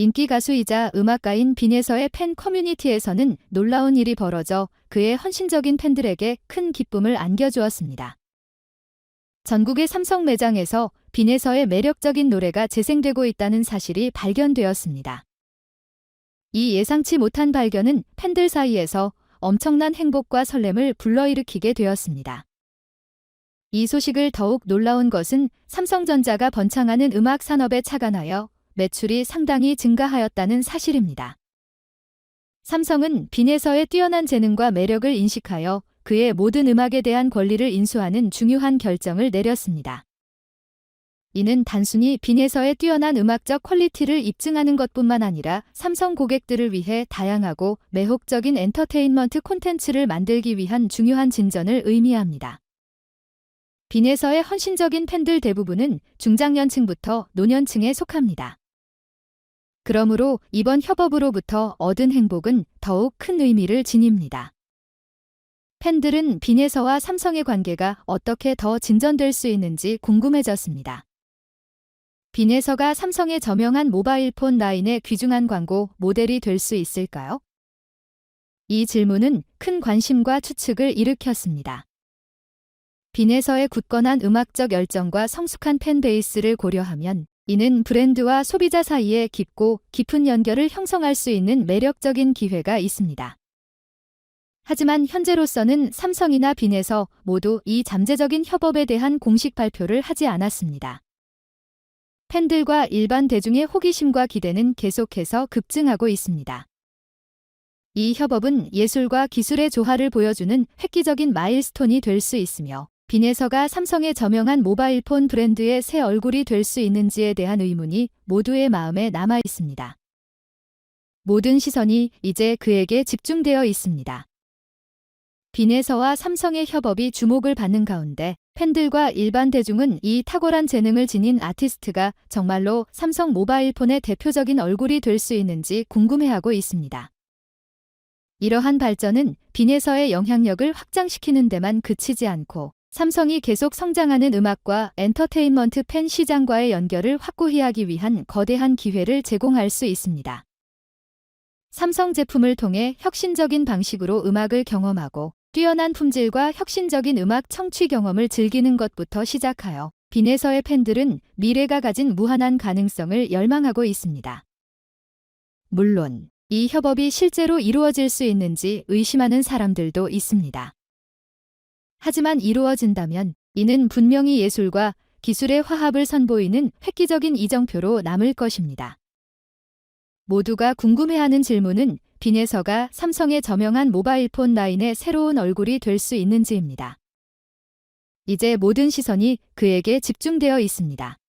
인기 가수이자 음악가인 빈에서의 팬 커뮤니티에서는 놀라운 일이 벌어져 그의 헌신적인 팬들에게 큰 기쁨을 안겨주었습니다. 전국의 삼성 매장에서 빈에서의 매력적인 노래가 재생되고 있다는 사실이 발견되었습니다. 이 예상치 못한 발견은 팬들 사이에서 엄청난 행복과 설렘을 불러일으키게 되었습니다. 이 소식을 더욱 놀라운 것은 삼성전자가 번창하는 음악 산업에 착안하여 매출이 상당히 증가하였다는 사실입니다. 삼성은 빈에서의 뛰어난 재능과 매력을 인식하여 그의 모든 음악에 대한 권리를 인수하는 중요한 결정을 내렸습니다. 이는 단순히 빈에서의 뛰어난 음악적 퀄리티를 입증하는 것뿐만 아니라 삼성 고객들을 위해 다양하고 매혹적인 엔터테인먼트 콘텐츠를 만들기 위한 중요한 진전을 의미합니다. 빈에서의 헌신적인 팬들 대부분은 중장년층부터 노년층에 속합니다. 그러므로 이번 협업으로부터 얻은 행복은 더욱 큰 의미를 지닙니다. 팬들은 빈에서와 삼성의 관계가 어떻게 더 진전될 수 있는지 궁금해졌습니다. 빈에서가 삼성의 저명한 모바일 폰 라인의 귀중한 광고 모델이 될 수 있을까요? 이 질문은 큰 관심과 추측을 일으켰습니다. 빈에서의 굳건한 음악적 열정과 성숙한 팬베이스를 고려하면 이는 브랜드와 소비자 사이에 깊고 깊은 연결을 형성할 수 있는 매력적인 기회가 있습니다. 하지만 현재로서는 삼성이나 빈에서 모두 이 잠재적인 협업에 대한 공식 발표를 하지 않았습니다. 팬들과 일반 대중의 호기심과 기대는 계속해서 급증하고 있습니다. 이 협업은 예술과 기술의 조화를 보여주는 획기적인 마일스톤이 될 수 있으며 빈에서가 삼성의 저명한 모바일폰 브랜드의 새 얼굴이 될 수 있는지에 대한 의문이 모두의 마음에 남아 있습니다. 모든 시선이 이제 그에게 집중되어 있습니다. 빈에서와 삼성의 협업이 주목을 받는 가운데 팬들과 일반 대중은 이 탁월한 재능을 지닌 아티스트가 정말로 삼성 모바일폰의 대표적인 얼굴이 될 수 있는지 궁금해하고 있습니다. 이러한 발전은 빈에서의 영향력을 확장시키는 데만 그치지 않고 삼성이 계속 성장하는 음악과 엔터테인먼트 팬 시장과의 연결을 확고히 하기 위한 거대한 기회를 제공할 수 있습니다. 삼성 제품을 통해 혁신적인 방식으로 음악을 경험하고 뛰어난 품질과 혁신적인 음악 청취 경험을 즐기는 것부터 시작하여 빈에서의 팬들은 미래가 가진 무한한 가능성을 열망하고 있습니다. 물론 이 협업이 실제로 이루어질 수 있는지 의심하는 사람들도 있습니다. 하지만 이루어진다면 이는 분명히 예술과 기술의 화합을 선보이는 획기적인 이정표로 남을 것입니다. 모두가 궁금해하는 질문은 빈에서가 삼성의 저명한 모바일폰 라인의 새로운 얼굴이 될 수 있는지입니다. 이제 모든 시선이 그에게 집중되어 있습니다.